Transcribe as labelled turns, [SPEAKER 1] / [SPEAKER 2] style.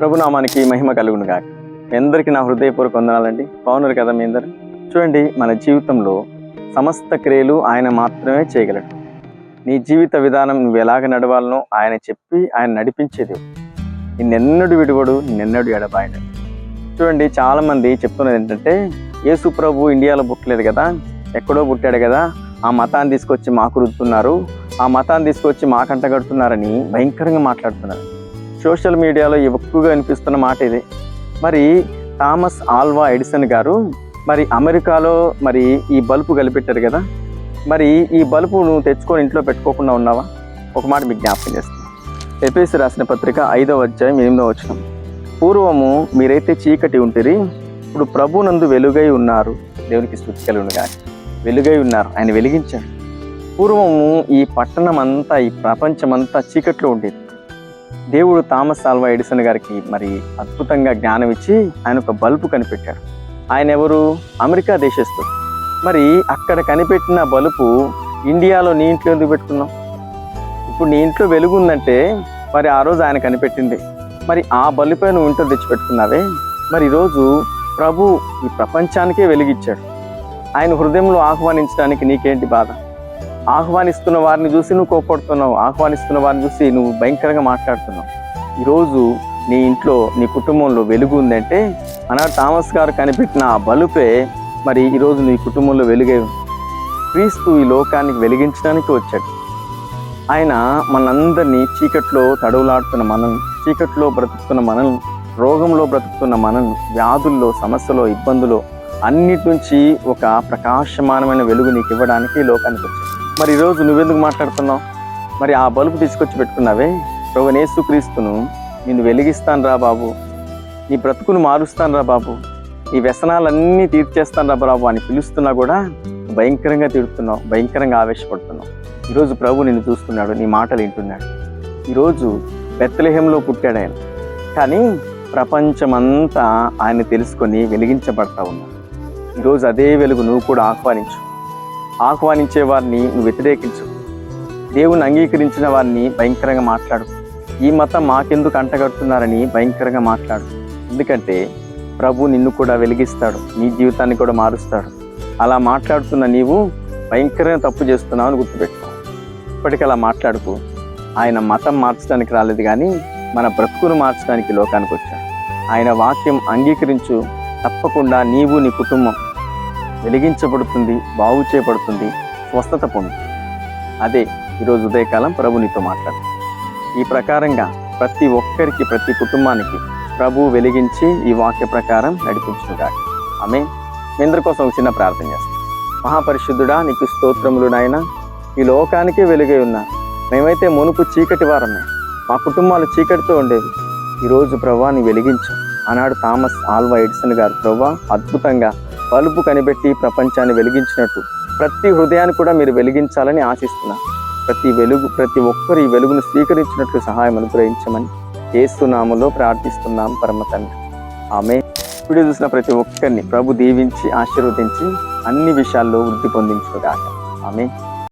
[SPEAKER 1] ప్రభునామానికి మహిమ కలుగును గాక. మీ అందరికీ నా హృదయపూర్వక వందనాలండి. బాగున్నారు కదా మీ అందరు? చూడండి మన జీవితంలో సమస్త క్రియలు ఆయన మాత్రమే చేయగలడు. నీ జీవిత విధానం నువ్వు ఎలాగ నడవాలనో ఆయన చెప్పి ఆయన నడిపించేది నిన్నెన్నడు విడివడు నిన్నెన్నడు ఎడబాయన చూడండి చాలామంది చెప్తున్నది ఏంటంటే యేసు ప్రభు ఇండియాలో పుట్టలేదు కదా? ఎక్కడో పుట్టాడు కదా? ఆ మతాన్ని తీసుకొచ్చి మాకు రుద్దుతున్నారు. ఆ మతాన్ని తీసుకొచ్చి మాకంట కడుతున్నారని భయంకరంగా మాట్లాడుతున్నారు. సోషల్ మీడియాలో ఎక్కువగా అనిపిస్తున్న మాట ఇది. మరి థామస్ ఆల్వా ఎడిసన్ గారు మరి అమెరికాలో మరి ఈ బల్బు కలిపెట్టారు కదా. మరి ఈ బల్బు నువ్వు తెచ్చుకొని ఇంట్లో పెట్టుకోకుండా ఉన్నావా? ఒక మాట మీకు జ్ఞాపకం చేస్తాను ఎపిఎస్సి రాసిన పత్రిక ఐదవ అధ్యాయం ఎనిమిదవ వచనం. పూర్వము మీరైతే చీకటి ఉంటిరి ఇప్పుడు ప్రభునందు వెలుగై ఉన్నారు. దేవునికి స్థుతి కలుగును కానీ వెలుగై ఉన్నారు. ఆయన వెలిగించాడు. పూర్వము ఈ పట్టణం అంతా ఈ ప్రపంచమంతా చీకట్లో ఉండేది దేవుడు థామస్ ఆల్వా ఎడిసన్ గారికి మరి అద్భుతంగా జ్ఞానం ఇచ్చి ఆయన ఒక బల్బు కనిపెట్టాడు ఆయన ఎవరు? అమెరికా దేశస్థుడు. మరి అక్కడ కనిపెట్టిన బలుపు ఇండియాలో నీ ఇంట్లో ఎందుకు పెట్టుకున్నాం ఇప్పుడు నీ ఇంట్లో వెలుగు ఉందంటే మరి ఆ రోజు ఆయన కనిపెట్టింది. మరి ఆ బలుపై నువ్వు ఇంట్లో తెచ్చిపెట్టుకున్నావే? మరి ఈరోజు ప్రభు ఈ ప్రపంచానికే వెలిగిచ్చాడు. ఆయన హృదయంలో ఆహ్వానించడానికి నీకేంటి బాధ? ఆహ్వానిస్తున్న వారిని చూసి నువ్వు కోపడుతున్నావు ఆహ్వానిస్తున్న వారిని చూసి నువ్వు భయంకరంగా మాట్లాడుతున్నావు. ఈరోజు నీ ఇంట్లో నీ కుటుంబంలో వెలుగు ఉందంటే ఆనాడు థామస్ గారు కనిపెట్టిన ఆ బలుపే మరి ఈరోజు నీ కుటుంబంలో వెలుగే క్రీస్తు ఈ లోకానికి వెలిగించడానికి వచ్చాడు. ఆయన మనందరినీ చీకట్లో తడవులాడుతున్న మనం చీకట్లో బ్రతుకుతున్న మనం రోగంలో బ్రతుకుతున్న మనం వ్యాధుల్లో సమస్యలో ఇబ్బందులో అన్నిటి నుంచి ఒక ప్రకాశమానమైన వెలుగు నీకు ఇవ్వడానికి ఈ లోకానికి వచ్చాడు. మరి ఈరోజు నువ్వెందుకు మాట్లాడుతున్నావు? మరి ఆ బల్బు తీసుకొచ్చి పెట్టుకున్నావే? ప్రభు నేసుక్రీస్తును నిన్ను వెలిగిస్తాను రా బాబు. నీ బ్రతుకును మారుస్తాను రా బాబు. నీ వ్యసనాలన్నీ తీర్చేస్తాను రా బాబు అని పిలుస్తున్నా కూడా భయంకరంగా తిడుతున్నావు భయంకరంగా ఆవేశపడుతున్నావు. ఈరోజు ప్రభు నిన్ను చూస్తున్నాడు నీ మాటలు వింటున్నాడు. ఈరోజు పెత్తలేహంలో పుట్టాడు ఆయన. కానీ ప్రపంచమంతా ఆయన తెలుసుకొని వెలిగించబడతా ఉన్నాడు. ఈరోజు అదే వెలుగు నువ్వు కూడా ఆహ్వానించు. ఆహ్వానించే వారిని నువ్వు వ్యతిరేకించు. దేవుని అంగీకరించిన వారిని భయంకరంగా మాట్లాడు. ఈ మతం మాకెందుకు అంటగడుతున్నారని భయంకరంగా మాట్లాడు. ఎందుకంటే ప్రభు నిన్ను కూడా వెలిగిస్తాడు. నీ జీవితాన్ని కూడా మారుస్తాడు. అలా మాట్లాడుతున్న నీవు భయంకరంగా తప్పు చేస్తున్నావు అని గుర్తుపెట్టుకో. ఇప్పటికీ అలా మాట్లాడుకు ఆయన మతం మార్చడానికి రాలేదు కానీ మన బ్రతుకును మార్చడానికి లోకానికి వచ్చాడు. ఆయన వాక్యం అంగీకరించు తప్పకుండా నీవు నీ కుటుంబం వెలిగించబడుతుంది బాగు చేయబడుతుంది స్వస్థత పొందుతుంది. అదే ఈరోజు ఉదయకాలం ప్రభు నీతో మాట్లాడు ఈ ప్రకారంగా ప్రతి ఒక్కరికి ప్రతి కుటుంబానికి ప్రభు వెలిగించి ఈ వాక్య ప్రకారం నడిపించుకుంటాడు ఆమె మీ అందరి కోసం ఒక చిన్న ప్రార్థన చేస్తాం. మహాపరిశుద్ధుడా నీకు స్తోత్రములు నాయన. ఈ లోకానికే వెలుగై ఉన్నా మేమైతే మునుపు చీకటి వారమే. మా కుటుంబాలు చీకటితో ఉండేవి. ఈరోజు ప్రభా నీ వెలిగించు. ఆనాడు థామస్ ఆల్వా ఎడిసన్ గారు ప్రభా అద్భుతంగా బలుపు కనిపెట్టి ప్రపంచాన్ని వెలిగించినట్టు ప్రతి హృదయాన్ని కూడా మీరు వెలిగించాలని ఆశిస్తున్నా. ప్రతి వెలుగు ప్రతి ఒక్కరు ఈ వెలుగును స్వీకరించినట్లు సహాయం అనుగ్రహించమని ఏసునామలో ప్రార్థిస్తున్నాం పరమ తండ్రి. ఆమె వీడియో చూసిన ప్రతి ఒక్కరిని ప్రభు దీవించి ఆశీర్వదించి అన్ని విషయాల్లో వృద్ధి పొందించుగాక ఆమె